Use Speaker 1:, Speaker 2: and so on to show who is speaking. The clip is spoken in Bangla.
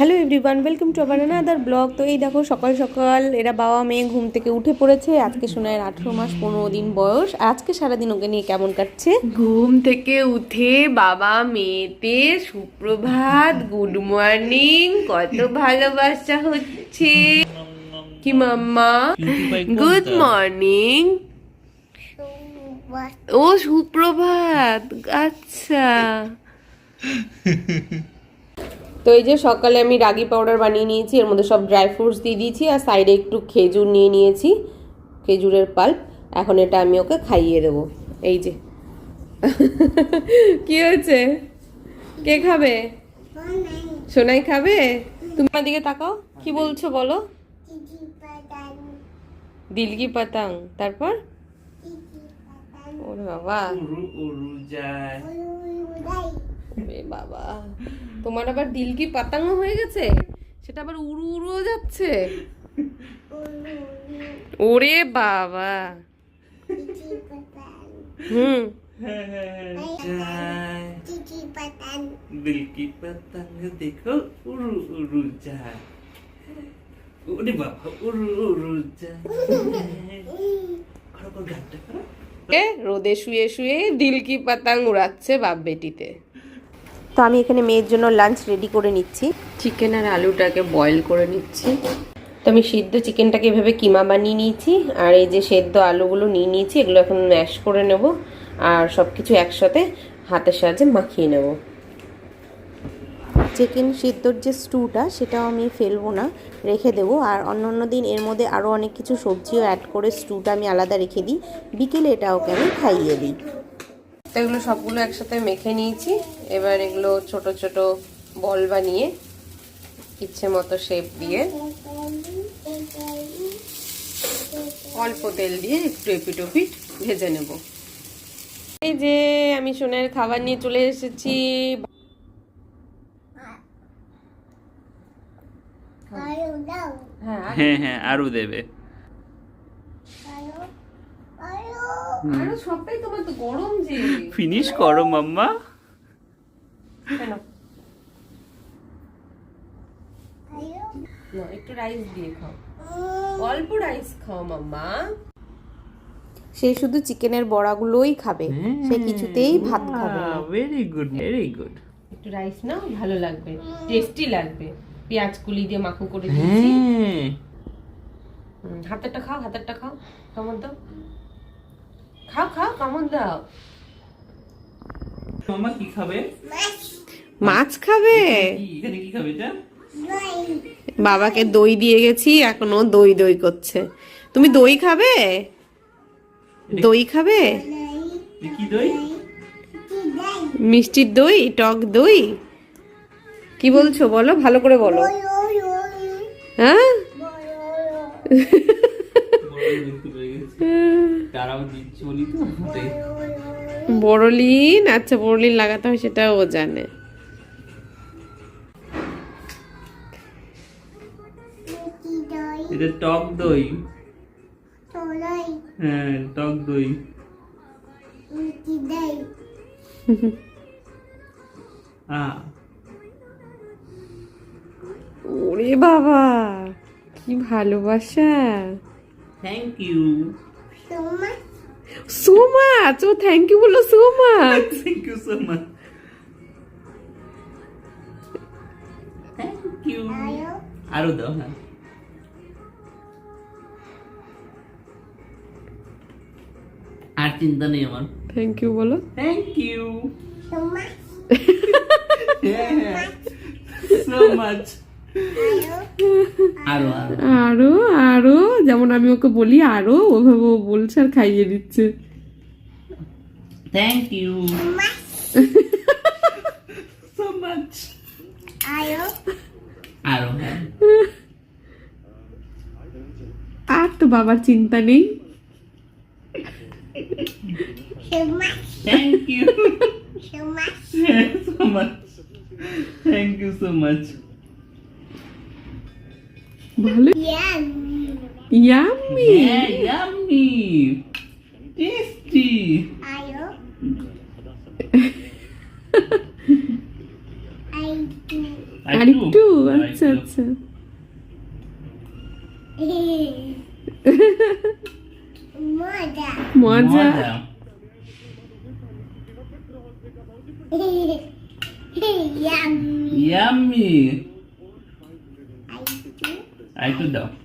Speaker 1: হ্যালো এভরিওয়ান ওয়েলকাম টু আবার আদার ব্লগ তো এই দেখো সকাল সকাল এরা বাবা মেয়ে ঘুম থেকে উঠে পড়েছে। আজকে শোনায় আঠেরো মাস পনেরো দিন বয়স। আজকে সারাদিন ওকে নিয়ে কেমন কাটছে? ঘুম থেকে উঠে বাবা মেয়েতে সুপ্রভাত গুড মর্নিং কত ভালোবাসা হচ্ছে। কি মাম্মা? গুড মর্নিং ও সুপ্রভাত আচ্ছা। তো এই যে সকালে আমি রাগি পাউডার বানিয়ে নিয়েছি এর মধ্যে সব ড্রাই ফ্রুটস দিয়ে দিয়েছি আর সাইডে একটু খেজুর নিয়ে নিয়েছি খেজুরের পাল্প। এখন এটা আমি ওকে খাইয়ে দেবো। এই যে। কি হয়েছে? কে খাবে? সোনাই খাবে? তুমি আমার দিকে তাকাও। কি বলছো বলো? দিলকি পাতাং। তারপর? ওরে বাবা। বাবা। তোমার আবার দিলকি পাতাঙ্গ হয়ে গেছে? সেটা আবার উড়ু উড়ুও যাচ্ছে। ওরে বাবা। হুম।
Speaker 2: যায়। দিল কি পতঙ্গ দেখো উড়ু উড়ু যায়। ওরে বাবা উড়ু উড়ু যায়।
Speaker 1: এ রোদে শুয়ে শুয়ে দিলকি পাতাং উড়াচ্ছে বাপ বেটিতে। তো আমি এখানে মেয়ের জন্য লাঞ্চ রেডি করে নিচ্ছি। চিকেন আর আলুটাকে বয়েল করে নিচ্ছি। তো আমি সিদ্ধ চিকেনটাকে এভাবে কিমা বানিয়ে নিয়েছি আর এই যে সেদ্ধ আলুগুলো নিয়ে নিয়েছি এগুলো এখন ম্যাশ করে নেব আর সব কিছু একসাথে হাতের সাহায্যে মাখিয়ে নেব। চিকেন সিদ্ধর যে স্টুটা সেটাও আমি ফেলব না রেখে দেবো। আর অন্য অন্য দিন এর মধ্যে আরও অনেক কিছু সবজিও অ্যাড করে স্টুটা আমি আলাদা রেখে দিই। বিকেলে এটা ওকে আমি খাইয়ে দিই। তো এগুলো সবগুলো একসাথে মেখে নিয়েছি। এবার এগুলো ছোট ছোট বল বানিয়ে ইচ্ছে মতো শেপ দিয়ে অল্প তেল দিয়ে একটু এপিট ওপিট ভেজে নেব। এই যে আমি সোনার খাবার নিয়ে চলে এসেছি। হ্যাঁ
Speaker 2: হ্যাঁ হ্যাঁ আরও দেবে।
Speaker 1: আরও সবটাই তোমার তো গরম যে।
Speaker 2: ফিনিশ করো মাম্মা।
Speaker 1: কেন? একটু রাইস দিয়ে খাও। অল্প রাইস খাও মাম্মা। সে শুধু চিকেনের বড়াগুলোই খাবে সে কিছুতেই ভাত খাবে না।
Speaker 2: ভেরি গুড ভেরি গুড
Speaker 1: একটু রাইস নাও ভালো লাগবে টেস্টি লাগবে। পেঁয়াজ কুলি দিয়ে মাখু করে দিয়েছি।
Speaker 2: হ্যাঁ।
Speaker 1: হাতেরটা খাও হাতেরটা খাও। কামড় দাও খাও খাও দাও।
Speaker 2: মাম্মা কি খাবে?
Speaker 1: মাছ খাবে?
Speaker 2: কি? এখানে কি খাবে এটা?
Speaker 1: বাবাকে দই দিয়ে গেছি এখনও দই দই করছে। তুমি দই খাবে? দই খাবে?
Speaker 2: কি দই?
Speaker 1: মিষ্টির দই টক দই? কি বলছো? বলো ভালো করে বলো। হ্যাঁ? বড়লিন? আচ্ছা বড়লিন লাগাতে হয় সেটা ও জানে।
Speaker 2: এটা টক দই। হ্যাঁ টক দই।
Speaker 1: ওরে বাবা কি ভালোবাসা।
Speaker 2: Thank you
Speaker 1: so much O thank you বলো so much
Speaker 2: thank you so much thank you আরো দাও হ্যাঁ আর চিন্তা নেই আমার
Speaker 1: থ্যাংক ইউ বলো
Speaker 2: থ্যাংক ইউ সো মাচ আরো আরো
Speaker 1: আরও আরও। যেমন আমি ওকে বলি আরও ওভাবে ও বলছে আর খাইয়ে দিচ্ছে।
Speaker 2: থ্যাংক ইউ সো মাচ আরও
Speaker 1: আর তো বাবার চিন্তা নেই।
Speaker 2: Thank you so much. Thank you so much
Speaker 1: ভালো ইয়াম্মি
Speaker 2: Yeah, yummy. Tasty.
Speaker 1: আরেকটু আচ্ছা আচ্ছা
Speaker 3: মজা
Speaker 1: মজা
Speaker 3: ইয়াম্মি
Speaker 2: I do though.